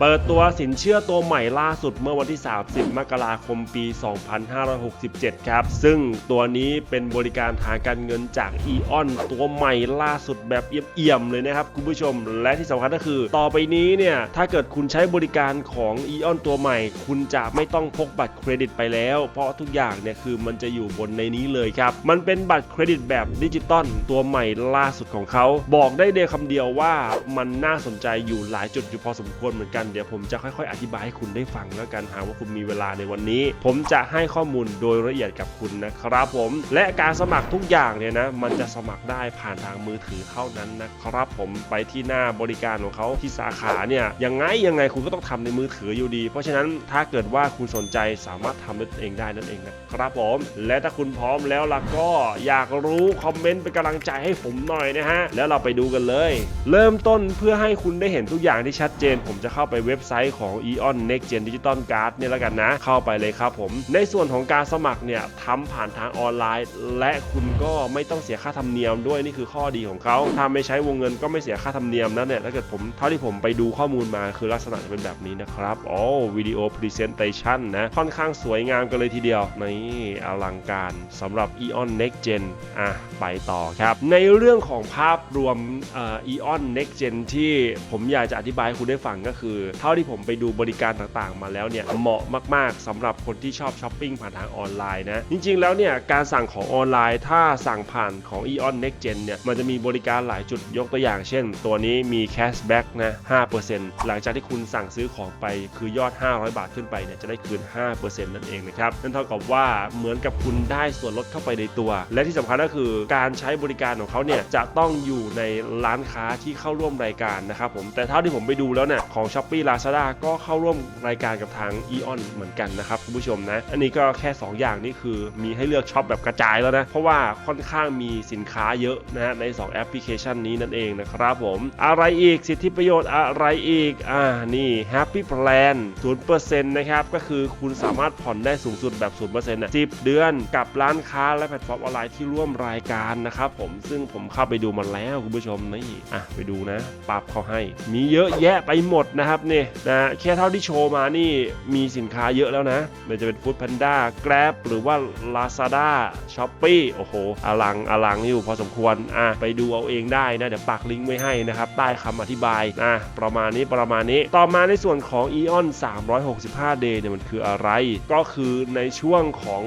เปิดตัวสินเชื่อตัวใหม่ล่าสุดเมื่อวันที่ 30 มกราคมปี 2567 ครับ ซึ่งตัวนี้เป็นบริการทางการเงินจาก e o n ตัวใหม่ล่าสุดแบบเอี่ยมๆเลยนะครับ คุณผู้ชม และที่สำคัญก็คือ ต่อไปนี้เนี่ย ถ้าเกิดคุณใช้บริการของ e o n ตัวใหม่ คุณจะไม่ต้องพกบัตรเครดิตไปแล้ว เพราะทุกอย่างเนี่ยคือมันจะอยู่บนในนี้เลยครับ มันเป็นบัตรเครดิตแบบดิจิตอลตัวใหม่ล่าสุดของเขา บอกได้เดียวคำเดียวว่ามันน่าสนใจอยู่หลายจุดอยู่พอสมควรเหมือนกันเดี๋ยวผมจะค่อยๆ อธิบายให้คุณได้ฟังแล้วกันหากว่าคุณมีเวลาในวันนี้ ผมจะให้ข้อมูลโดยละเอียดกับคุณนะครับผม และการสมัครทุกอย่างเนี่ยนะ มันจะสมัครได้ผ่านทางมือถือเท่านั้นนะครับผมไปที่หน้าบริการของเขาที่สาขาเนี่ยยังไงยังไงคุณก็ต้องทำในมือถืออยู่ดี เพราะฉะนั้นถ้าเกิดว่าคุณสนใจสามารถทำด้วยเองได้นั่นเองนะครับผม และถ้าคุณพร้อมแล้วล่ะก็อยากรู้คอมเมนต์เป็นกำลังใจให้ผมหน่อยนะฮะแล้วเราไปดูกันเลย เริ่มต้นเพื่อให้คุณได้เห็นทุกอย่างที่ชัดเจน ผมจะเข้าไปเว็บไซต์ของ Eon Next Gen Digital Card เนี่ยแล้วกันนะ เข้าไปเลยครับผม ในส่วนของการสมัครเนี่ยทำผ่านทางออนไลน์ และคุณก็ไม่ต้องเสียค่าธรรมเนียมด้วยนี่คือข้อดีของเขาถ้าไม่ใช้วงเงินก็ไม่เสียค่าธรรมเนียมนะเนี่ยถ้าเกิดผมเท่าที่ผมไปดูข้อมูลมาคือลักษณะจะเป็นแบบนี้นะครับโอ้วิดีโอพรีเซนเตชันนะค่อนข้างสวยงามกันเลยทีเดียวนี่อลังการสำหรับ Eon Next Gen อะไปต่อครับ ในเรื่องของภาพรวมเอ่อ Eon Next Gen ที่ผมอยากจะอธิบายให้คุณได้ฟังก็คือเท่าที่ผมไปดูบริการต่างๆ มาแล้วเนี่ยเหมาะมากๆสำหรับคนที่ชอบช้อปปิ้งผ่านทางออนไลน์นะจริงๆแล้วเนี่ยการสั่งของออนไลน์ถ้าสั่งผ่านของ Eon Next Gen เนี่ยมันจะมีบริการหลายจุดยกตัวอย่าง เช่น ตัวนี้มี cashback นะ 5%หลังจากที่คุณสั่งซื้อของไปคือยอด 500 บาทขึ้นไปเนี่ยจะได้คืน 5%นั่นเองนะครับนั่นเท่ากับว่าเหมือนกับคุณได้ส่วนลดเข้าไปในตัว และที่สำคัญก็คือการใช้บริการของเขาเนี่ยจะต้องอยู่ในร้านค้าที่เข้าร่วมรายการนะครับผมแต่เท่าที่ผมไปดูแล้วเนี่ยของ s h อ p e e Lazada ก็เข้าร่วมรายการกับทาง Eon เหมือนกันนะครับคุณผู้ชมนะ อันนี้ก็แค่ 2 อย่างนี่คือมีให้เลือกช็อปแบบกระจายแล้วนะ เพราะว่าค่อนข้างมีสินค้าเยอะนะใน 2 แอปพลิเคชันนี้นั่นเองนะครับผม อะไรอีกสิทธิประโยชน์อะไรอีก อ่า นี่ Happy Plan 0%นะครับ ก็คือคุณสามารถผ่อนได้สูงสุดแบบ 0%นะ10 เดือนกับร้านค้าและแพลตฟอร์มออนไลน์ที่ร่วมรายการนะครับผมซึ่งผมเข้าไปดูมาแล้วคุณผู้ชมนี่อะไปดูนะปรับเขาให้ มีเยอะแยะไปหมดนะครับนี่นะแค่เท่าที่โชว์มานี่มีสินค้าเยอะแล้วนะไม่จะเป็น Food Panda Grab หรือว่า Lazada Shopee โอ้โหอลังอลังอยู่พอสมควรอะไปดูเอาเองได้นะ เดี๋ยวปักลิงก์ไว้ให้นะครับ ใต้คำอธิบายนะประมาณนี้ประมาณนี้ ต่อมาในส่วนของ Eon 365 Day เนี่ยมันคืออะไร ก็คือในช่วงของ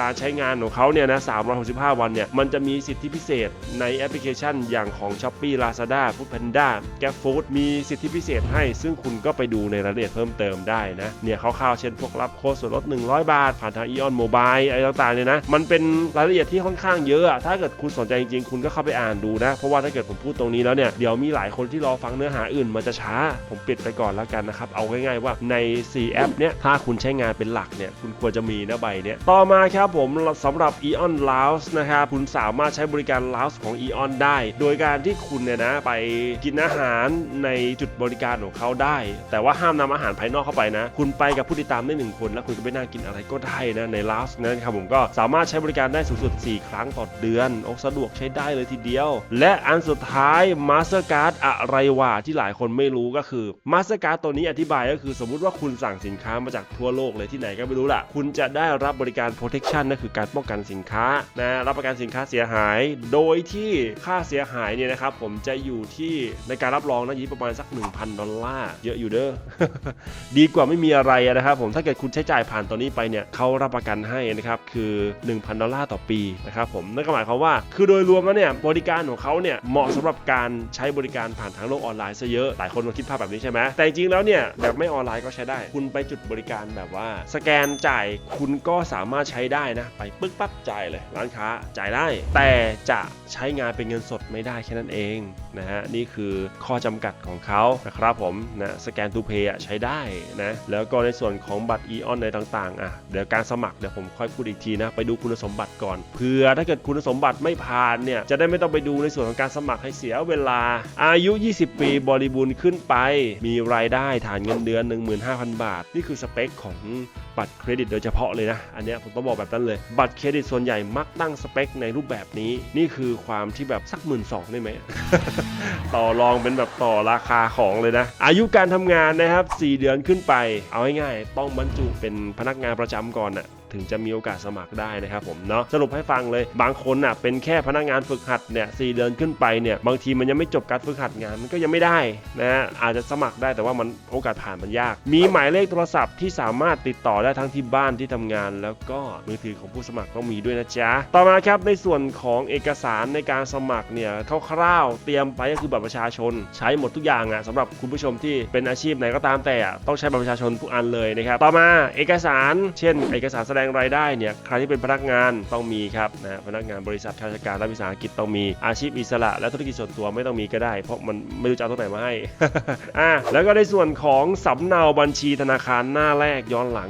การใช้งานของเขาเนี่ยนะ 365 วันเนี่ย มันจะมีสิทธิพิเศษในแอปพลิเคชันอย่างของ Shopee Lazada Foodpanda Grab Food มีสิทธิพิเศษให้ซึ่งคุณก็ไปดูในรายละเอียดเพิ่มเติมได้นะ เนี่ยคร่าวๆเช่นพวกรับโค้ดส่วนลด 100 บาท ผ่านทาง Eon Mobile อะไรต่างๆเนี่ยนะ มันเป็นรายละเอียดที่ค่อนข้างเยอะอะถ้าเกิดคุณสนใจจริงๆ คุณก็เข้าไปอ่านดูนะ เพราะว่าถ้าเกิดผมพูดตรงนี้แล้วเนี่ย เดี๋ยวมีหลายคนที่รอฟังเนื้อหาอื่นมันจะช้า ผมปิดไปก่อนแล้วกันนะครับ เอาง่ายๆว่าใน 4 แอปเนี่ย ถ้าคุณใช้งานเป็นหลักเนี่ย คุณควรจะมีนะใบเนี่ย ต่อมาครับผมสำหรับ Eon Lounge นะครับคุณสามารถใช้บริการ Lounge ของ Eon ได้ โดยการที่คุณเนี่ยนะไปกินอาหารในจุดบริการของเขาได้แต่ว่าห้ามนำอาหารภายนอกเข้าไปนะ คุณไปกับผู้ติดตามได้หนึ่งคน แล้วคุณก็ไปนั่งกินอะไรก็ได้นะใน Lounge นะครับผมก็สามารถใช้บริการได้สูงสุด 4 ครั้งต่อเดือนโอ้สะดวกใช้ได้เลยทีเดียว และอันสุดท้าย Mastercard อะไรวะที่หลายคนไม่รู้ก็คือ Mastercard ตัวนี้อธิบายก็คือสมมุติว่าคุณสั่งสินค้ามาจากทั่วโลกเลยที่ไหนก็ไม่รู้ล่ะ คุณจะได้รับบริการ protection นั่นคือการป้องกันสินค้านะรับประกันสินค้าเสียหาย โดยที่ค่าเสียหายเนี่ยนะครับผมจะอยู่ที่ในการรับรองนะอยู่ที่ประมาณสัก 1,000 ดอลลาร์เยอะอยู่เด้อ ดีกว่าไม่มีอะไรนะครับผม ถ้าเกิดคุณใช้จ่ายผ่านตัวนี้ไปเนี่ยเขารับประกันให้นะครับ คือ 1,000 ดอลลาร์ต่อปีนะครับผม นั่นก็หมายความว่า คือโดยรวมแล้วเนี่ย บริการของเขาเนี่ย เหมาะสำหรับการใช้บริการผ่านทางโลกออนไลน์ซะเยอะ หลายคนคงคิดภาพแบบนี้ใช่ไหม แต่จริงๆแล้วเนี่ย แบบไม่ออนไลน์ก็ใช้ได้ คุณไปจุดบริการแบบว่า สแกนจ่ายคุณก็สามารถใช้ได้นะ ไปปึ๊กปั๊บจ่ายเลย ร้านค้าจ่ายได้ แต่จะใช้งานเป็นเงินสดไม่ได้แค่นั้นเองนะฮะ นี่คือข้อจำกัดของเขานะครับผมนะสแกนทูเพย์ใช้ได้นะแล้วก็ในส่วนของบัตร e ออนในต่างๆอะเดี๋ยวการสมัครเดี๋ยวผมค่อยพูดอีกทีนะไปดูคุณสมบัติก่อนเผื่อถ้าเกิดคุณสมบัติไม่ผ่านเนี่ยจะได้ไม่ต้องไปดูในส่วนของการสมัครให้เสียเวลา อายุ 20 ปีบริบูรณ์ขึ้นไป มีรายได้ฐานเงินเดือน 15,000 บาท นี่คือสเปคของบัตรเครดิตโดยเฉพาะเลยนะ อันนี้ผมต้องบอกแบบนั้นเลย บัตรเครดิตส่วนใหญ่มักตั้งสเปคในรูปแบบนี้ นี่คือความที่แบบสักหมื่นสองได้ไหม ต่อรองเป็นแบบต่อราคาของเลยนะ อายุการทำงานนะครับ 4 เดือนขึ้นไป เอาง่ายๆ ต้องบรรจุเป็นพนักงานประจำก่อนน่ะ ถึงจะมีโอกาสสมัครได้นะครับผมเนาะสรุปให้ฟังเลย บางคนน่ะเป็นแค่พนักงานฝึกหัดเนี่ยสเดือนขึ้นไปเนี่ยบางทีมันยังไม่จบการฝึกหัดงานมันก็ยังไม่ได้นะฮะอาจจะสมัครได้แต่ว่ามันโอกาสผ่านมันยาก มีหมายเลขโทรศัพท์ที่สามารถติดต่อได้ทั้งที่บ้านที่ทำงาน แล้วก็มือถือของผู้สมัครต้องมีด้วยนะจ๊ะต่อมาครับในส่วนของเอกสารในการสมัครเนี่ยคร่าวๆเตรียมไปก็คือบัตรประชาชน ใช้หมดทุกอย่างอะสำหรับคุณผู้ชมที่เป็นอาชีพไหนก็ตามแต่อะต้องใช้บัตรประชาชนทุกอันเลยนะครับต่อมาเอกสาร เช่น เอกสารแสดงรายได้เนี่ยใครที่เป็นพนักงานต้องมีครับนะพนักงานบริษัทข้าราชการรัฐวิสาหกิจต้องมีอาชีพอิสระ และธุรกิจส่วนตัวไม่ต้องมีก็ได้ เพราะมันไม่รู้จะเอาตรงไหนมาให้อะแล้วก็ในส่วนของสำเนาบัญชีธนาคารหน้าแรกย้อนหลัง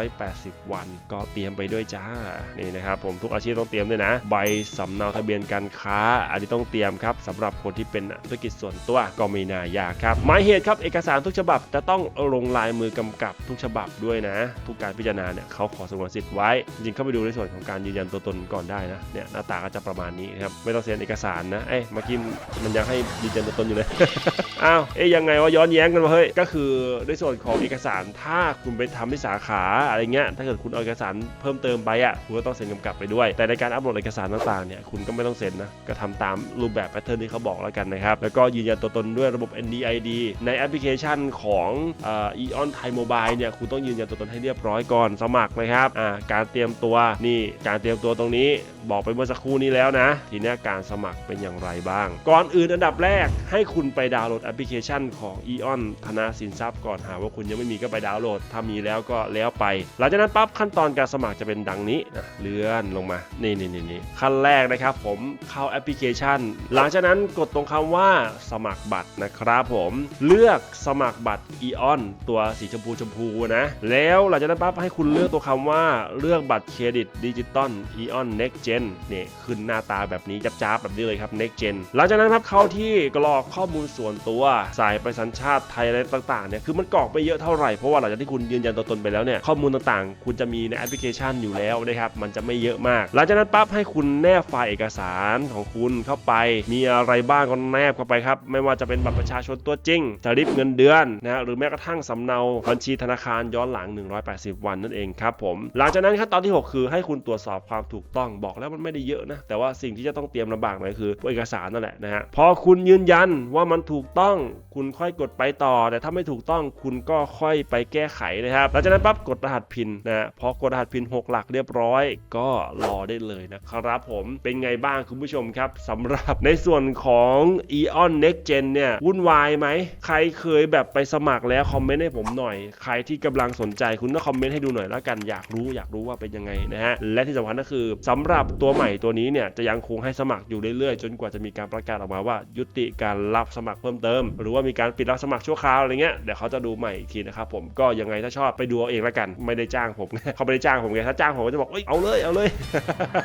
180 วัน ก็เตรียมไปด้วยจ้านี่นะครับผมทุกอาชีพต้องเตรียมด้วยนะ ใบสำเนาทะเบียนการค้า อันนี้ต้องเตรียมครับสำหรับคนที่เป็นธุรกิจส่วนตัวก็ไม่น่ายากครับหมายเหตุครับเอกสารทุกฉบับจะต้องลงลายมือกำกับทุกฉบับด้วยนะ ทุกการพิจารณาเนี่ยเขาขอสงวนสิทธิ์ไว้ จริงเข้าไปดูในส่วนของการยืนยันตัวตนก่อนได้นะเนี่ยหน้าตาก็จะประมาณนี้ครับไม่ต้องเซ็นเอกสารนะเอ้ยเมื่อกี้มันยังให้ยืนยันตัวตนอยู่เลยอ้าวเอ๊ยยังไงวะย้อนแย้งกันวะเฮ้ยก็คือในส่วนของเอกสารถ้าคุณไปทำที่สาขาอะไรเงี้ยถ้าเกิดคุณเอาเอกสารเพิ่มเติมไปอะคุณก็ต้องเซ็นกำกับไปด้วย แต่ในการอัปโหลดเอกสารต่างๆเนี่ยคุณก็ไม่ต้องเซ็นนะก็ทำตามรูปแบบแพทเทิร์นที่เขาบอกแล้วกันนะครับแล้วก็ยืนยันตัวตนด้วยระบบ NDID ในแอปพลิเคชันของอ่อ Eon Thai Mobile เนี่ยคุณต้องยืนยันตัวตนให้เรียบร้อยก่อนสมัครนะครับอ่าการเตรียมตัวนี่การเตรียมตัวตรงนี้บอกไปเมื่อสักครู่นี้แล้วนะ ทีนี้การสมัครเป็นอย่างไรบ้าง ก่อนอื่นอันดับแรกให้คุณไปดาวน์โหลดแอปพลิเคชันของ Eon ธนาสินทรัพย์ก่อนหาว่าคุณยังไม่มีก็ไปดาวน์โหลด ถ้ามีแล้วก็แล้วไป หลังจากนั้นปั๊บขั้นตอนการสมัครจะเป็นดังนี้นะเลื่อนลงมา นี่นี่นี่นี่ขั้นแรกนะครับผมเข้าแอปพลิเคชัน หลังจากนั้นกดตรงคำว่าสมัครบัตรนะครับผมเลือกสมัครบัตร Eon ตัวสีชมพูชมพูนะ แล้วหลังจากนั้นปั๊บให้คุณเลือกตัวคำว่าเลือกบัตรเครดิตดิจิตอล Eon Next Gen เนี่ยขึ้นหน้าตาแบบนี้จับๆแบบนี้เลยครับ Next Gen หลังจากนั้นครับเข้าที่กรอกข้อมูลส่วนตัวส่ไปสัญชาติไทยอะไรต่างๆเนี่ยคือมันกรอกไปเยอะเท่าไหร่เพราะว่าหลังจากที่คุณยืนยันตัวตนไปแล้วเนี่ยข้อมูลต่างๆ คุณจะมีในแอปพลิเคชันอยู่แล้วนะครับมันจะไม่เยอะมาก หลังจากนั้นปั๊บให้คุณแนบไฟล์เอกสารของคุณเข้าไป มีอะไรบ้างก็แนบเข้าไปครับไม่ว่าจะเป็นบัตรประชาชนตัวจริงสลิปเงินเดือนนะหรือแม้กระทั่งสำเนาบัญชีธนาคารย้อนหลัง 180 วันนั่นเองครับผมหลังจากนั้นขั้นตอนที่ 6 คือให้คุณตรวจสอบความถูกต้องบอกแล้วมันไม่ได้เยอะนะ แต่ว่าสิ่งที่จะต้องเตรียมลำบากหน่อยคือพวกเอกสารนั่นแหละนะฮะ พอคุณยืนยันว่ามันถูกต้องคุณค่อยกดไปต่อ แต่ถ้าไม่ถูกต้องคุณก็ค่อยไปแก้ไขนะครับ หลังจากนั้นปั๊บกดรหัสพินนะพอกดรหัสพิน 6 หลักเรียบร้อย ก็รอได้เลยนะครับผมเป็นไงบ้างคุณผู้ชมครับสำหรับในส่วนของ Eon Next Gen เนี่ยวุ่นวายไหม ใครเคยแบบไปสมัครแล้วคอมเมนต์ให้ผมหน่อย ใครที่กำลังสนใจคุณก็คอมเมนต์ให้ดูหน่อยแล้วกันอยากรู้อยากรู้ว่าเป็นยังไงนะฮะและที่สำคัญก็คือสำหรับตัวใหม่ตัวนี้เนี่ยจะยังคงให้สมัครอยู่เรื่อยๆ จนกว่าจะมีการประกาศออกมาว่า ยุติการรับสมัครเพิ่มเติม หรือว่ามีการปิดรับสมัครชั่วคราวอะไรเงี้ยเดี๋ยวเขาจะดูใหม่อีกทีนะครับผมก็ยังไงถ้าชอบไปดูเอาเองล้วกัน ไม่ได้จ้างผมเขาไม่ได้จ้างผมไงถ้าจ้างผมก็จะบอกเอ้ยเอาเลยเอาเลย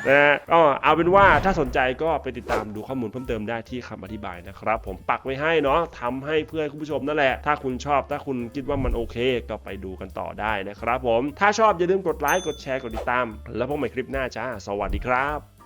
นะฮะก็เอาเป็นว่าถ้าสนใจก็ไปติดตามดูข้อมูลเพิ่มเติมได้ที่คำอธิบายนะครับผมปักไว้ให้เนาะทำให้เพื่อนคุณผู้ชมนั่นแหละ ถ้าคุณชอบถ้าคุณคิดว่ามันโอเค ก็ไปดูกันต่อได้นะครับผมถ้าชอบอย่าลืมกดไลค์กดแชร์กดติดตาม แล้วพบใหม่คลิปหน้าจ้าสวัสดีครับ para